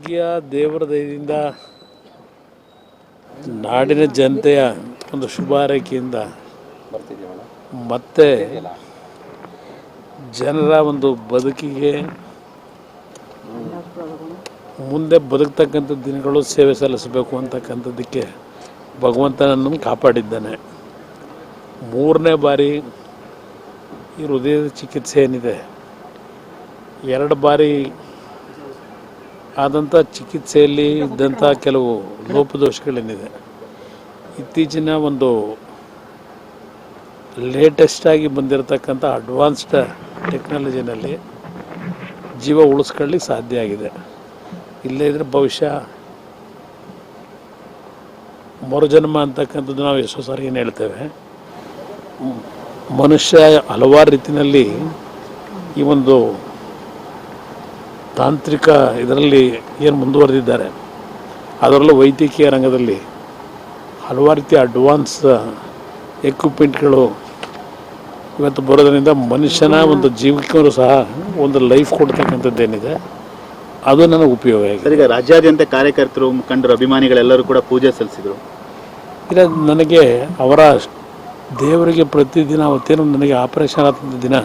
ದೇವರ ದಯದಿಂದ ನಾಡಿನ ಜನತೆಯ ಒಂದು ಶುಭ ಹಾರೈಕೆಯಿಂದ ಮತ್ತೆ ಜನರ ಒಂದು ಬದುಕಿಗೆ ಮುಂದೆ ಬದುಕ್ತಕ್ಕಂಥ ದಿನಗಳು ಸೇವೆ ಸಲ್ಲಿಸಬೇಕು ಅಂತಕ್ಕಂಥದ್ದಕ್ಕೆ ಭಗವಂತ ನನ್ನನ್ನು ಕಾಪಾಡಿದ್ದಾನೆ. ಮೂರನೇ ಬಾರಿ ಈ ಹೃದಯದ ಚಿಕಿತ್ಸೆ ಏನಿದೆ? ಎರಡು ಬಾರಿ ಆದಂಥ ಚಿಕಿತ್ಸೆಯಲ್ಲಿ ಇದ್ದಂಥ ಕೆಲವು ಲೋಪದೋಷಗಳೇನಿದೆ. ಇತ್ತೀಚಿನ ಒಂದು ಲೇಟೆಸ್ಟಾಗಿ ಬಂದಿರತಕ್ಕಂಥ ಅಡ್ವಾನ್ಸ್ಡ್ ಟೆಕ್ನಾಲಜಿನಲ್ಲಿ ಜೀವ ಉಳಿಸ್ಕೊಳ್ಳಿ ಸಾಧ್ಯ ಆಗಿದೆ. ಇಲ್ಲೇ ಇದ್ರೆ ಭವಿಷ್ಯ ಮರುಜನ್ಮ ಅಂತಕ್ಕಂಥದ್ದು ನಾವು ಎಷ್ಟೋ ಸಾರಿ ಏನು ಹೇಳ್ತೇವೆ. ಮನುಷ್ಯ ಹಲವಾರು ರೀತಿಯಲ್ಲಿ ಈ ಒಂದು ತಾಂತ್ರಿಕ ಇದರಲ್ಲಿ ಏನು ಮುಂದುವರೆದಿದ್ದಾರೆ ಅದರಲ್ಲೂ ವೈದ್ಯಕೀಯ ರಂಗದಲ್ಲಿ ಹಲವಾರು ರೀತಿಯ ಅಡ್ವಾನ್ಸ್ ಎಕ್ವಿಪ್ಮೆಂಟ್ಗಳು ಇವತ್ತು ಬರೋದರಿಂದ ಮನುಷ್ಯನ ಒಂದು ಜೀವಕ್ಕೂ ಸಹ ಒಂದು ಲೈಫ್ ಕೊಡ್ತಕ್ಕಂಥದ್ದೇನಿದೆ ಅದು ನನಗೆ ಉಪಯೋಗ ಆಗಿದೆ. ಈಗ ರಾಜ್ಯಾದ್ಯಂತ ಕಾರ್ಯಕರ್ತರು ಮುಖಂಡರು ಅಭಿಮಾನಿಗಳೆಲ್ಲರೂ ಕೂಡ ಪೂಜೆ ಸಲ್ಲಿಸಿದರು. ಇಲ್ಲ ನನಗೆ ಅವರ ದೇವರಿಗೆ ಪ್ರತಿದಿನ ಅವತ್ತೇನು ನನಗೆ ಆಪರೇಷನ್ ಆದಂಥ ದಿನ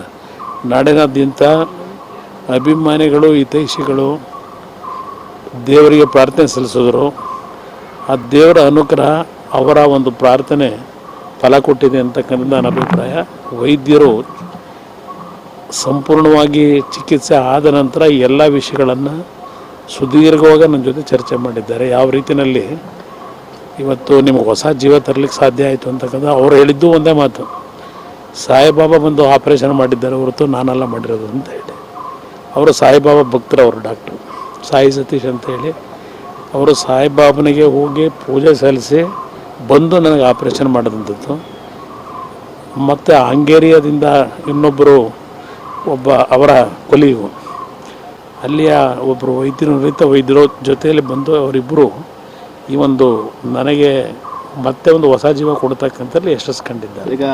ನಾಡಿನಾದ್ಯಂತ ಅಭಿಮಾನಿಗಳು, ಹಿತೈಷಿಗಳು ದೇವರಿಗೆ ಪ್ರಾರ್ಥನೆ ಸಲ್ಲಿಸಿದ್ರು. ಆ ದೇವರ ಅನುಗ್ರಹ ಅವರ ಒಂದು ಪ್ರಾರ್ಥನೆ ಫಲ ಕೊಟ್ಟಿದೆ ಅಂತಕ್ಕಂಥ ನನ್ನ ಅಭಿಪ್ರಾಯ. ವೈದ್ಯರು ಸಂಪೂರ್ಣವಾಗಿ ಚಿಕಿತ್ಸೆ ಆದ ನಂತರ ಎಲ್ಲ ವಿಷಯಗಳನ್ನು ಸುದೀರ್ಘವಾಗಿ ನನ್ನ ಜೊತೆ ಚರ್ಚೆ ಮಾಡಿದ್ದಾರೆ. ಯಾವ ರೀತಿಯಲ್ಲಿ ಇವತ್ತು ನಿಮಗೆ ಹೊಸ ಜೀವ ತರಲಿಕ್ಕೆ ಸಾಧ್ಯ ಆಯಿತು ಅಂತಕ್ಕಂಥ ಅವ್ರು ಹೇಳಿದ್ದು ಒಂದೇ ಮಾತು. ಸಾಯಿಬಾಬಾ ಬಂದು ಆಪರೇಷನ್ ಮಾಡಿದ್ದಾರೆ ಹೊರತು ನಾನೆಲ್ಲ ಮಾಡಿರೋದು ಅಂತ ಹೇಳಿ. ಅವರು ಸಾಯಿಬಾಬಾ ಭಕ್ತರು ಅವರು ಡಾಕ್ಟ್ರು. ಸಾಯಿ ಸತೀಶ್ ಅಂತ ಹೇಳಿ, ಅವರು ಸಾಯಿಬಾಬನಿಗೆ ಹೋಗಿ ಪೂಜೆ ಸಲ್ಲಿಸಿ ಬಂದು ನನಗೆ ಆಪರೇಷನ್ ಮಾಡಿದಂಥದ್ದು. ಮತ್ತು ಹಂಗೇರಿಯಾದಿಂದ ಇನ್ನೊಬ್ಬರು ಒಬ್ಬ ಅವರ ಕೊಲಿಗು ಅಲ್ಲಿಯ ಒಬ್ಬರು ವೈದ್ಯರು, ರೈತ ವೈದ್ಯರ ಜೊತೆಯಲ್ಲಿ ಬಂದು ಅವರಿಬ್ಬರು ಈ ಒಂದು ನನಗೆ ಮತ್ತೆ ಒಂದು ಹೊಸ ಜೀವ ಕೊಡ್ತಕ್ಕಂಥಲ್ಲಿ ಯಶಸ್ಸು ಕಂಡಿದ್ದಾರೆ. ಈಗ